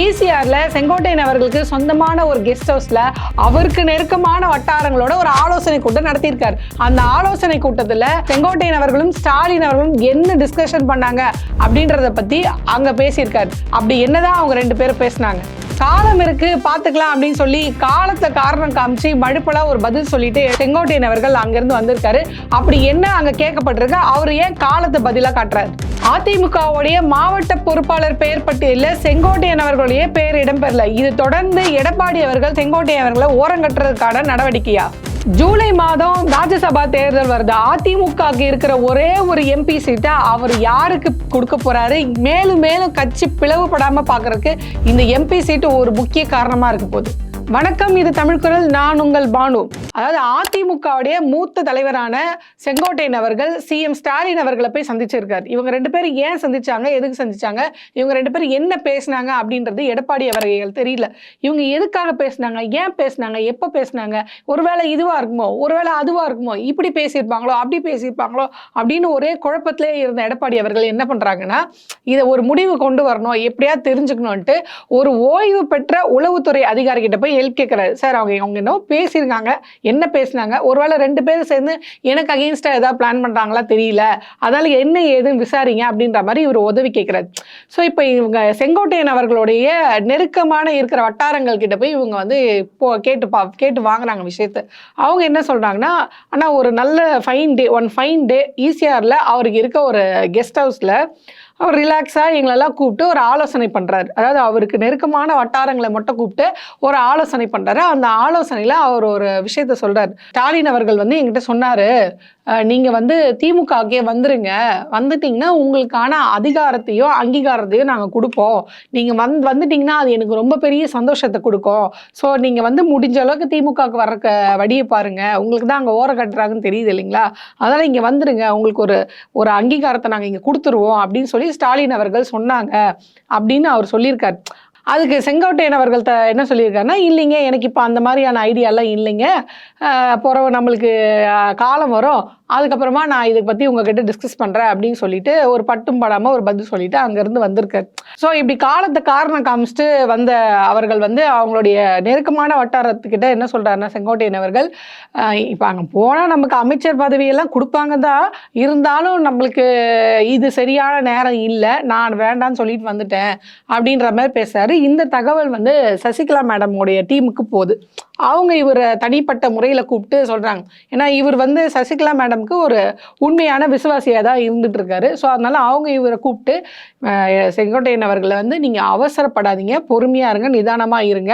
ஈசிஆரில் செங்கோட்டையன் அவர்களுக்கு சொந்தமான ஒரு கெஸ்ட் ஹவுஸில் அவருக்கு நெருக்கமான வட்டாரங்களோட ஒரு ஆலோசனை கூட்டம் நடத்தியிருக்காரு. அந்த ஆலோசனை கூட்டத்தில் செங்கோட்டையன் அவர்களும் ஸ்டாலின் அவர்களும் என்ன டிஸ்கஷன் பண்ணாங்க அப்படின்றத பற்றி அங்கே பேசியிருக்காரு. அப்படி என்னதான் அவங்க ரெண்டு பேரும் பேசினாங்க. காலம் இருக்கு பாத்துக்கலாம் அப்படின்னு சொல்லி காலத்தை காரணம் காமிச்சு மழுப்பலா ஒரு பதில் சொல்லிட்டு செங்கோட்டையன் அவர்கள் அங்கிருந்து வந்திருக்காரு. அப்படி என்ன அங்க கேட்கப்பட்டிருக்கு? அவர் ஏன் காலத்தை பதிலா காட்டுறாரு? அதிமுகவுடைய மாவட்ட பொறுப்பாளர் பெயர் பட்டியலில் செங்கோட்டையன் அவர்களுடைய பெயர் இடம்பெறல. இது தொடர்ந்து எடப்பாடி அவர்கள் செங்கோட்டையன் அவர்களை ஓரங்கட்டுறதுக்கான நடவடிக்கையா? ஜூலை மாதம் ராஜ்யசபா தேர்தல் வருது. அதிமுக இருக்கிற ஒரே ஒரு எம்பி சீட்டை அவர் யாருக்கு கொடுக்க போறாரு? மேலும் மேலும் கட்சி பிளவுபடாம பாக்குறதுக்கு இந்த எம்பி சீட்டு ஒரு முக்கிய காரணமா இருக்க போகுது. வணக்கம் இது தமிழ்குரல் நான் உங்கள் பானு. அதாவது அதிமுகவுடைய மூத்த தலைவரான செங்கோட்டையன் அவர்கள் சிஎம் ஸ்டாலின் அவர்களை போய் சந்திச்சிருக்காரு. இவங்க ரெண்டு பேரும் ஏன் சந்திச்சாங்க? எதுக்கு சந்திச்சாங்க? இவங்க ரெண்டு பேரும் என்ன பேசினாங்க அப்படின்றது எடப்பாடி அவர்கள் தெரியல. இவங்க எதுக்காக பேசினாங்க? ஏன் பேசினாங்க? எப்போ பேசினாங்க? ஒருவேளை இதுவா இருக்குமோ? ஒருவேளை அதுவா இருக்குமோ? இப்படி பேசியிருப்பாங்களோ? அப்படி பேசியிருப்பாங்களோ? அப்படின்னு ஒரே குழப்பத்திலே இருந்த எடப்பாடி அவர்கள் என்ன பண்றாங்கன்னா இதை ஒரு முடிவு கொண்டு வரணும் எப்படியா தெரிஞ்சுக்கணும்ன்ட்டு ஒரு ஓய்வு பெற்ற உளவுத்துறை அதிகாரிகிட்ட போய் ஹெல்ப் கேட்குறாரு சார் அவங்க அவங்க என்ன பேசியிருக்காங்க. என்ன பேசினாங்க? ஒருவேளை ரெண்டு பேரும் சேர்ந்து எனக்கு அகெயின்ஸ்டாக ஏதாவது பிளான் பண்ணுறாங்களா தெரியல. அதனால் என்ன ஏதுன்னு விசாரிங்க அப்படின்ற மாதிரி இவர் உதவி கேட்குறாரு ஸோ இப்போ இவங்க செங்கோட்டையன் அவர்களுடைய நெருக்கமான இருக்கிற வட்டாரங்கள் கிட்ட போய் இவங்க வந்து போ கேட்டு பா கேட்டு வாங்குறாங்க விஷயத்த. அவங்க என்ன சொல்கிறாங்கன்னா ஆனால் ஒரு நல்ல fine day one fine day ஈசிஆரில் அவருக்கு இருக்க ஒரு கெஸ்ட் ஹவுஸில் அவர் ரிலாக்ஸாக எங்களெல்லாம் கூப்பிட்டு ஒரு ஆலோசனை பண்ணுறாரு அதாவது அவருக்கு நெருக்கமான வட்டாரங்களை மட்டும் கூப்பிட்டு ஒரு ஆலோசனை பண்ணுறாரு அந்த ஆலோசனையில் அவர் ஒரு விஷயத்த சொல்கிறார் ஸ்டாலின் அவர்கள் வந்து எங்கிட்ட சொன்னார் நீங்கள் வந்து திமுகக்கே வந்துருங்க. வந்துட்டிங்கன்னா உங்களுக்கான அதிகாரத்தையும் அங்கீகாரத்தையும் நாங்கள் கொடுப்போம். நீங்கள் வந் வந்துட்டிங்கன்னா அது எனக்கு ரொம்ப பெரிய சந்தோஷத்தை கொடுக்கும். ஸோ நீங்கள் வந்து முடிஞ்ச அளவுக்கு திமுகவுக்கு வர்றக்க வழியை பாருங்கள் உங்களுக்கு தான் அங்கே ஓர கட்டுறாங்கன்னு தெரியுது இல்லைங்களா? அதனால் இங்கே வந்துருங்க. உங்களுக்கு ஒரு ஒரு அங்கீகாரத்தை நாங்கள் இங்கே கொடுத்துருவோம் அப்படின்னு சொல்லி ஸ்டாலின் அவர்கள் சொன்னாங்க. அப்படின்னு அவர் சொல்லியிருக்கார். அதுக்கு செங்கோட்டையன் அவர்கள்ட்ட என்ன சொல்லியிருக்காருன்னா இல்லைங்க எனக்கு இப்போ அந்த மாதிரியான ஐடியாலாம் இல்லைங்க. பிறகு நம்மளுக்கு காலம் வரும். அதுக்கப்புறமா நான் இதை பற்றி உங்ககிட்ட டிஸ்கஸ் பண்ணுறேன் அப்படின்னு சொல்லிட்டு ஒரு பட்டும் படாமல் ஒரு பதில் சொல்லிட்டு அங்கேருந்து வந்திருக்காரு. ஸோ இப்படி காலத்தை காரணம் காமிச்சிட்டு வந்த அவர்கள் வந்து அவங்களுடைய நெருக்கமான வட்டாரத்துக்கிட்ட என்ன சொல்கிறாருன்னா செங்கோட்டையன் அவர்கள் இப்போ அங்கே போனால் நமக்கு அமைச்சர் பதவியெல்லாம் கொடுப்பாங்க தான் இருந்தாலும் நம்மளுக்கு இது சரியான நேரம் இல்லை. நான் வேண்டான்னு சொல்லிட்டு வந்துட்டேன். அப்படின்ற மாதிரி பேசுறாரு. இந்த தகவல் வந்து சசிகலா மேடம் உடைய டீமுக்கு போகுது. அவங்க இவரை தனிப்பட்ட முறையில் கூப்பிட்டு சொல்கிறாங்க ஏன்னா இவர் வந்து சசிகலா மேடம்க்கு ஒரு உண்மையான விசுவாசியாக தான் இருந்துட்டு இருக்காரு ஸோ அதனால் அவங்க இவரை கூப்பிட்டு செங்கோட்டையன் அவர்களை வந்து நீங்கள் அவசரப்படாதீங்க. பொறுமையாக இருங்க நிதானமாக இருங்க.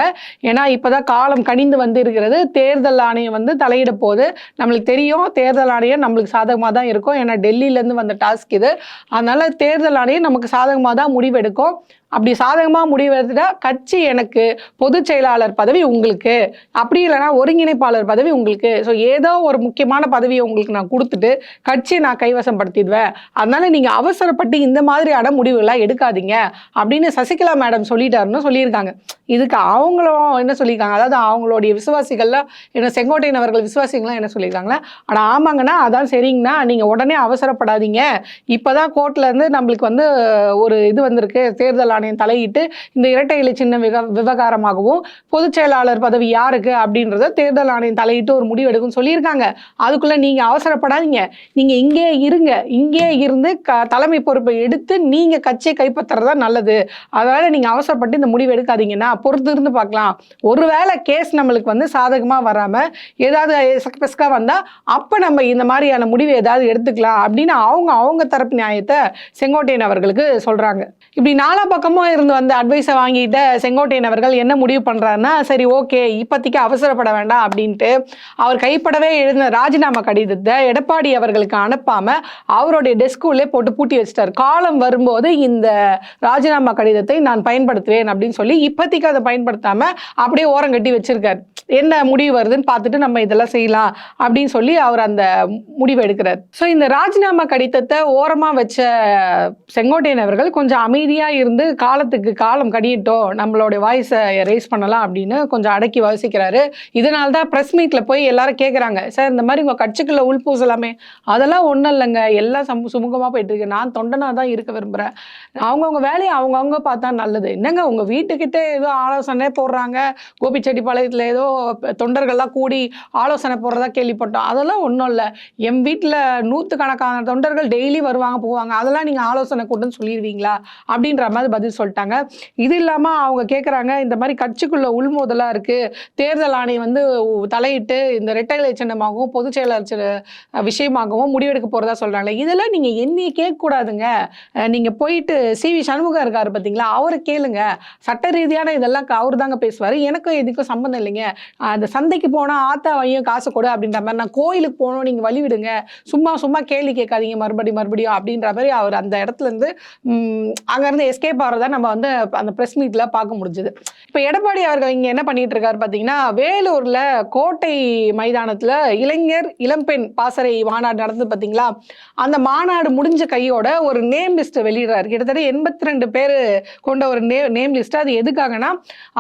ஏன்னா இப்போ தான் காலம் கனிந்து வந்து இருக்கிறது தேர்தல் ஆணையம் வந்து தலையிட போகுது. நம்மளுக்கு தெரியும் தேர்தல் ஆணையம் நம்மளுக்கு சாதகமாக தான் இருக்கும். ஏன்னா டெல்லியிலேருந்து வந்த டாஸ்க் இது. அதனால் தேர்தல் ஆணையம் நமக்கு சாதகமாக தான் முடிவெடுக்கும். அப்படி சாதகமாக முடிவெடுத்துட்டா கட்சி எனக்கு பொதுச் செயலாளர் பதவி உங்களுக்கு. அப்படி இல்லைன்னா ஒருங்கிணைப்பாளர் பதவி உங்களுக்கு. ஸோ ஏதோ ஒரு முக்கியமான பதவியை உங்களுக்கு நான் கொடுத்துட்டு கட்சியை நான் கைவசம் படுத்திடுவேன் அதனால நீங்கள் அவசரப்பட்டு இந்த மாதிரியான முடிவுகள்லாம் எடுக்காதீங்க. அப்படின்னு சசிகலா மேடம் சொல்லிட்டாருன்னு சொல்லியிருக்காங்க. இதுக்கு அவங்களும் என்ன சொல்லியிருக்காங்க? அதாவது அவங்களுடைய விசுவாசிகள்லாம் என்ன செங்கோட்டையன் அவர்கள் விசுவாசிகள்லாம் என்ன சொல்லியிருக்காங்களா ஆனால் ஆமாங்கண்ணா அதான் சரிங்கண்ணா நீங்கள் உடனே அவசரப்படாதீங்க. இப்போ தான் கோர்ட்லேருந்து நம்மளுக்கு வந்து ஒரு இது வந்திருக்கு தேர்தல் ஆணையம் தலையிட்டு இந்த இரட்டை இலை சின்ன விவகாரமாகவும் பொதுச் செயலாளர் பதவி யாருக்கு அப்படின்றத தேர்தல் ஆணையம் தலையிட்டு ஒரு முடிவு எடுக்கும்னு சொல்லியிருக்காங்க. அதுக்குள்ள நீங்க அவசரப்படாதீங்க. நீங்க இங்கே இருங்க. இங்கே இருந்து க தலைமை பொறுப்பை எடுத்து நீங்க கட்சியை கைப்பற்றுறதா நல்லது. அதனால நீங்க அவசரப்பட்டு இந்த முடிவு எடுக்காதீங்கன்னா பொறுத்து இருந்து பார்க்கலாம். ஒருவேளை கேஸ் நம்மளுக்கு வந்து சாதகமாக வராமல் ஏதாவது பெஸ்காக வந்தால் அப்போ நம்ம இந்த மாதிரியான முடிவு ஏதாவது எடுத்துக்கலாம் அப்படின்னு அவங்க அவங்க தரப்பு நியாயத்தை செங்கோட்டையன் அவர்களுக்கு சொல்கிறாங்க இப்படி நாலா பக்கம் பக்கமும் இருந்து வந்த அட்வைஸை வாங்கிட்ட செங்கோட்டையன் அவர்கள் என்ன முடிவு பண்ணுறாருன்னா சரி ஓகே இப்போதைக்கு அவசரப்பட வேண்டாம் அப்படின்ட்டு அவர் கைப்படவே எழுதின ராஜினாமா கடிதத்தை எடப்பாடி அவர்களுக்கு அனுப்பாமல் அவருடைய டெஸ்குள்ளே போட்டு பூட்டி வச்சிட்டார். காலம் வரும்போது இந்த ராஜினாமா கடிதத்தை நான் பயன்படுத்துவேன் அப்படின்னு சொல்லி இப்போதைக்கு அதை பயன்படுத்தாமல் அப்படியே ஓரம் கட்டி வச்சிருக்காரு. என்ன முடிவு வருதுன்னு பார்த்துட்டு நம்ம இதெல்லாம் செய்யலாம் அப்படின்னு சொல்லி அவர் அந்த முடிவு எடுக்கிறார். ஸோ இந்த ராஜினாமா கடிதத்தை ஓரமாக வச்ச செங்கோட்டையன் அவர்கள் கொஞ்சம் அமைதியாக இருந்து காலத்துக்கு காலம் கடியட்டும் நம்மளுடைய வாய்ஸை ரைஸ் பண்ணலாம் அப்படின்னு கொஞ்சம் அடக்கி வாசிக்கிறாரு. இதனால தான் ப்ரெஸ் மீட்டில் போய் எல்லாரும் கேட்குறாங்க சார் இந்த மாதிரி உங்கள் கட்சிக்குள்ள உள்பூசலாமே அதெல்லாம் ஒன்றும் இல்லைங்க. எல்லாம் சம் சுமூகமாக போயிட்டு இருக்கு. நான் தொண்டனாக தான் இருக்க விரும்புகிறேன் அவங்கவுங்க வேலையை அவங்கவுங்க பார்த்தா நல்லது. என்னங்க உங்கள் வீட்டுக்கிட்டே ஏதோ ஆலோசனை போடுறாங்க. கோபிச்செட்டிப்பாளையத்தில் ஏதோ தொண்டர்கள்லாம் கூடி ஆலோசனை போடுறதா கேள்விப்பட்டோம். அதெல்லாம் ஒன்றும் இல்லை. என் வீட்டில் நூற்றுக்கணக்கான தொண்டர்கள் டெய்லி வருவாங்க போவாங்க. அதெல்லாம் நீங்கள் ஆலோசனை கூட்டுன்னு சொல்லிடுவீங்களா அப்படின்ற மாதிரி பதில் சொல்லிட்டாங்க. இது இல்லாமல் அவங்க கேட்குறாங்க இந்த மாதிரி கட்சிக்குள்ள உள்மோதலாக இருக்குது தேர்தல் ஆணையம் வந்து தலையிட்டு இந்த ரெட்டை சின்னமாகவும் பொதுச் செயலாளர் விஷயமாகவும் முடிவெடுக்க போகிறதா சொல்கிறாங்க இதெல்லாம் நீங்கள் என்னைய கேட்கக்கூடாதுங்க. நீங்கள் போயிட்டு சி. வி. சண்முகம் இருக்காரு பார்த்தீங்களா அவரை கேளுங்க. சட்ட ரீதியான இதெல்லாம் அவர் தாங்க பேசுவார். எனக்கும் எதுக்கும் சம்மந்தம் இல்லைங்க. அந்த சந்தைக்கு போனால் ஆத்தா வையும் காசு கொடு அப்படின்ற மாதிரி நான் கோயிலுக்கு போகணும் நீங்கள் வழி விடுங்க சும்மா சும்மா கேள்வி கேட்காதீங்க மறுபடியும் மறுபடியும் அப்படின்ற மாதிரி அவர் அந்த இடத்துலேருந்து அங்கேருந்து எஸ்கேப் ஆகிறத தான் நம்ம வந்து அந்த ப்ரெஸ் மீட்ல பார்க்க முடிஞ்சது. இப்போ எடப்பாடி அவர்கள் இங்கே என்ன பண்ணிட்டு இருக்காரு பார்த்தீங்கன்னா வேலூரில் கோட்டை மைதானத்தில் இளைஞர் இளம்பெண் பாசறை மாநாடு நடந்தது பார்த்தீங்களா அந்த மாநாடு முடிஞ்ச கையோட ஒரு நேம் லிஸ்ட்டை வெளியிடுறாரு. கிட்டத்தட்ட எண்பத்தி ரெண்டு பேர் கொண்ட ஒரு நே நேம் லிஸ்ட் அது எதுக்காகனா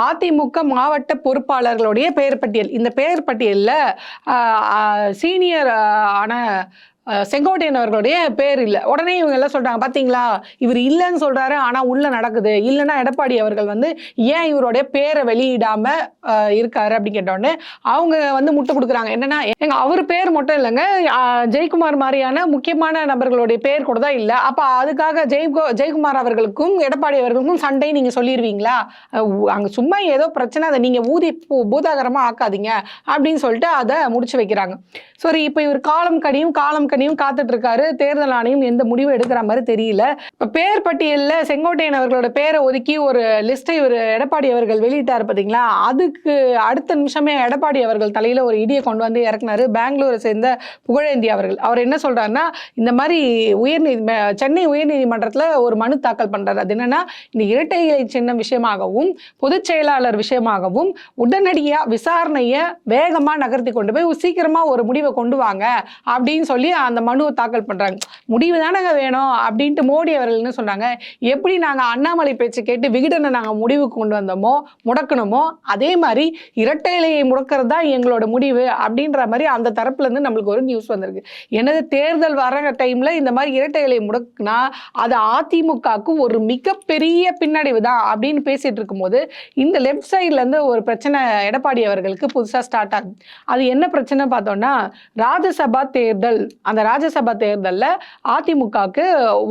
அதிமுக மாவட்ட பொறுப்பாளர்களுடைய பெயர் பட்டியல். இந்த பெயர் பட்டியலில் சீனியர் ஆன செங்கோட்டையன் அவர்களுடைய பேர் இல்லை. உடனே இவங்க எல்லாம் சொல்கிறாங்க பார்த்தீங்களா இவர் இல்லைன்னு சொல்கிறாரு ஆனால் உள்ளே நடக்குது. இல்லைன்னா எடப்பாடி அவர்கள் வந்து ஏன் இவருடைய பேரை வெளியிடாம இருக்காரு? அப்படின்னு கேட்டோடனே அவங்க வந்து முட்டு கொடுக்குறாங்க. என்னன்னா எங்கள் அவர் பேர் மட்டும் இல்லைங்க ஜெய்குமார் ஜெயக்குமார் மாதிரியான முக்கியமான நபர்களுடைய பேர் கூட தான் இல்லை. அப்போ அதுக்காக ஜெய்கோ ஜெயக்குமார் அவர்களுக்கும் எடப்பாடி அவர்களுக்கும் சண்டை நீங்கள் சொல்லிடுவீங்களா அங்கே சும்மா ஏதோ பிரச்சனை அதை நீங்கள் ஊதி பூதாகரமாக ஆக்காதீங்க அப்படின்னு சொல்லிட்டு அதை முடிச்சு வைக்கிறாங்க. சரி இப்போ இவர் காலம் கடியும் காலம் கடி கனியும் காத்துட்டு இருக்காரு தேர்தல் ஆணையம் எந்த முடிவும் எடுக்கிற மாதிரி தெரியல. இப்போ பேர் பட்டியலில் செங்கோட்டையன் அவர்களோட பேரை ஒதுக்கி ஒரு லிஸ்ட்டை ஒரு எடப்பாடி அவர்கள் வெளியிட்டார் பார்த்தீங்களா அதுக்கு அடுத்த நிமிஷமே எடப்பாடி அவர்கள் தலையில் ஒரு இடியை கொண்டு வந்து இறக்குனாரு. பெங்களூரை சேர்ந்த புகழேந்தி அவர்கள். அவர் என்ன சொல்றாருன்னா இந்த மாதிரி உயர்நீதி சென்னை உயர்நீதிமன்றத்தில் ஒரு மனு தாக்கல் பண்றாரு. அது என்னன்னா இந்த இரட்டை இலை சின்னம் விஷயமாகவும் பொதுச் செயலாளர் விஷயமாகவும் உடனடியாக விசாரணையை வேகமாக நகர்த்தி கொண்டு போய் சீக்கிரமாக ஒரு முடிவை கொண்டு வாங்க அப்படின்னு சொல்லி அந்த மனுவை தாக்கல் பண்றாங்க. முடிவு தானங்க வேணும் அப்படின்ட்டு மோடி அவர்கள்னு சொன்னாங்க எப்படி நாங்க அண்ணாமலை பேச்சு கேட்டு விகிடனை நாங்க முடிவுக்கு கொண்டு வந்தோமோ முடக்கணுமோ அதே மாதிரி இரட்டை இலையை முடக்கிறது தான் எங்களோட முடிவு அப்படின்ற மாதிரி அந்த தரப்புல இருந்து நம்மளுக்கு ஒரு நியூஸ் வந்திருக்கு. எனது தேர்தல் வர டைம்ல இந்த மாதிரி இரட்டை இலையை முடக்குனா அது அதிமுகவுக்கு ஒரு மிகப்பெரிய பின்னடைவு தான் அப்படின்னு பேசிட்டு இருக்கும்போது இந்த லெஃப்ட் சைட்லேருந்து ஒரு பிரச்சனை எடப்பாடி அவர்களுக்கு புதுசா ஸ்டார்ட் ஆகுது. அது என்ன பிரச்சனை பார்த்தோம்னா ராஜ்யசபா தேர்தல் அந்த ராஜ்யசபா தேர்தலில் அதிமுகவுக்கு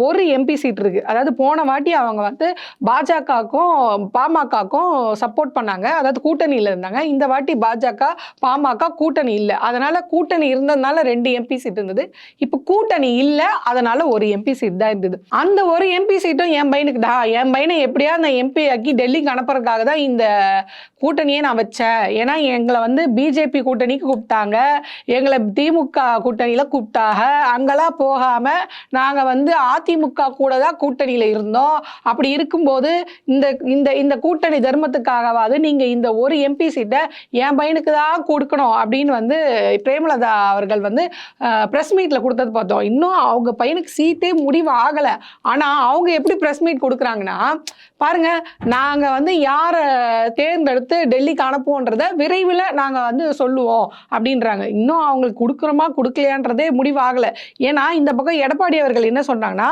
ஒரு எம்பி சீட் இருக்கு. அதாவது போன வாட்டி அவங்க வந்து பாஜகவுக்கும் பாமகக்கும் சப்போர்ட் பண்ணாங்க. அதாவது கூட்டணியில் இருந்தாங்க. இந்த வாட்டி பாஜக பாமக கூட்டணி இல்லை. அதனால கூட்டணி இருந்ததுனால ரெண்டு எம்பி சீட் இருந்தது. இப்போ கூட்டணி இல்லை அதனால ஒரு எம்பி சீட் தான் இருந்தது. அந்த ஒரு எம்பி சீட்டும் என் பையனுக்கு தான். என் பையனை எப்படியா அந்த எம்பி ஆக்கி டெல்லிக்கு அனுப்புறதுக்காக தான் இந்த கூட்டணியே நான் வச்சேன். ஏன்னா எங்களை வந்து பிஜேபி கூட்டணிக்கு கூப்பிட்டாங்க. எங்களை திமுக கூட்டணியில் கூப்பிட்டாங்க அங்கெல்லாம் போகாமல் நாங்கள் வந்து அதிமுக கூட தான் கூட்டணியில் இருந்தோம். அப்படி இருக்கும்போது இந்த இந்த இந்த கூட்டணி தர்மத்துக்காகவாது நீங்கள் இந்த ஒரு எம்பி சீட்டை என் பையனுக்கு தான் கொடுக்கணும் அப்படின்னு வந்து பிரேமலதா அவர்கள் வந்து ப்ரெஸ் மீட்டில் கொடுத்தது பார்த்தோம். இன்னும் அவங்க பையனுக்கு சீட்டே முடிவு ஆகலை. ஆனால் அவங்க எப்படி ப்ரெஸ் மீட் கொடுக்குறாங்கன்னா பாருங்க நாங்கள் வந்து யாரை தேர்ந்தெடுத்து டெல்லிக்கு அனுப்புவோன்றத விரைவில் நாங்கள் வந்து சொல்லுவோம் அப்படின்றாங்க. இன்னும் அவங்களுக்கு கொடுக்குறோமா கொடுக்கலையான்றதே முடிவாகலை. ஏன்னா இந்த பக்கம் எடப்பாடி அவர்கள் என்ன சொன்னாங்கன்னா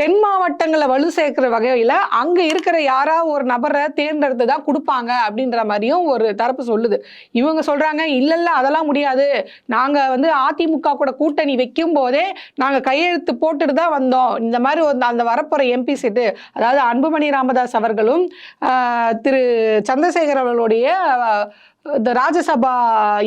தென் மாவட்டங்களை வலு சேர்க்கிற வகையில் அங்கே இருக்கிற யாராவது ஒரு நபரை தேர்ந்தெடுத்து தான் கொடுப்பாங்க அப்படின்ற மாதிரியும் ஒரு தரப்பு சொல்லுது. இவங்க சொல்கிறாங்க இல்லைல்ல அதெல்லாம் முடியாது. நாங்கள் வந்து அதிமுக கூட கூட்டணி வைக்கும் போதே நாங்கள் கையெழுத்து போட்டுட்டு தான் வந்தோம். இந்த மாதிரி அந்த வரப்போகிற எம்பி சீட்டு அதாவது அன்புமணி ராமதாஸ் அவர்களும் திரு சந்திரசேகர் அவர்களுடைய இந்த ராஜ்யசபா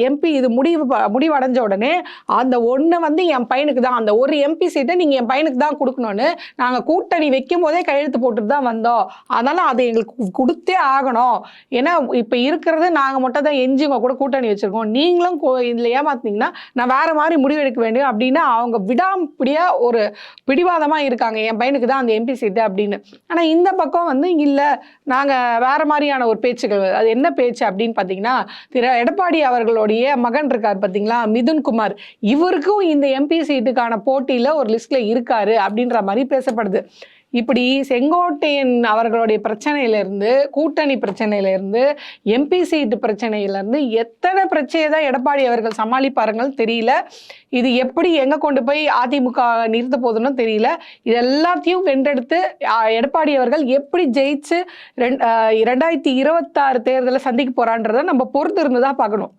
எம்பி இது முடிவு ப- முடிவடைஞ்ச உடனே அந்த ஒன்றை வந்து என் பையனுக்கு தான் அந்த ஒரு எம்பி சீட்டை நீங்கள் என் பையனுக்கு தான் கொடுக்கணும்னு நாங்கள் கூட்டணி வைக்கும் போதே கையெழுத்து போட்டுட்டு தான் வந்தோம். அதனால் அதை எங்களுக்கு கொடுத்தே ஆகணும். ஏன்னா இப்போ இருக்கிறது நாங்கள் மட்டும் தான் எஞ்சிவங்க கூட கூட்டணி வச்சுருக்கோம். நீங்களும் இதில் ஏமாத்துனீங்கன்னா நான் வேறு மாதிரி முடிவெடுக்க வேண்டும் அப்படின்னு அவங்க விடாம்பிடியாக ஒரு பிடிவாதமாக இருக்காங்க. என் பையனுக்கு தான் அந்த எம்பி சீட்டு அப்படின்னு. ஆனால் இந்த பக்கம் வந்து இல்லை நாங்கள் வேறு மாதிரியான ஒரு பேச்சுகள் அது என்ன பேச்சு அப்படின்னு பார்த்தீங்கன்னா திரு எடப்பாடி அவர்களுடைய மகன் இருக்கார் பார்த்தீங்களா? மிதுன்குமார் இவருக்கும் இந்த எம்பி சீட்டுக்கான போட்டியில் ஒரு லிஸ்ட்டில் இருக்காரு அப்படின்ற மாதிரி பேசப்படுது. இப்படி செங்கோட்டையன் அவர்களுடைய பிரச்சனையிலேருந்து கூட்டணி பிரச்சனையிலேருந்து எம்பி சீட்டு பிரச்சனையிலேருந்து எத்தனை பிரச்சனையை தான் எடப்பாடி அவர்கள் சமாளிப்பாருங்கள் தெரியல. இது எப்படி எங்கே கொண்டு போய் அதிமுக நிறுத்த போதுன்னு தெரியல. இது எல்லாத்தையும் வென்றெடுத்து எடப்பாடி அவர்கள் எப்படி ஜெயிச்சு ரெண்- இருபத்தாறு தேர்தலை சந்திக்க போகிறான்றதை நம்ம பொறுத்து இருந்து தான் பார்க்கணும்.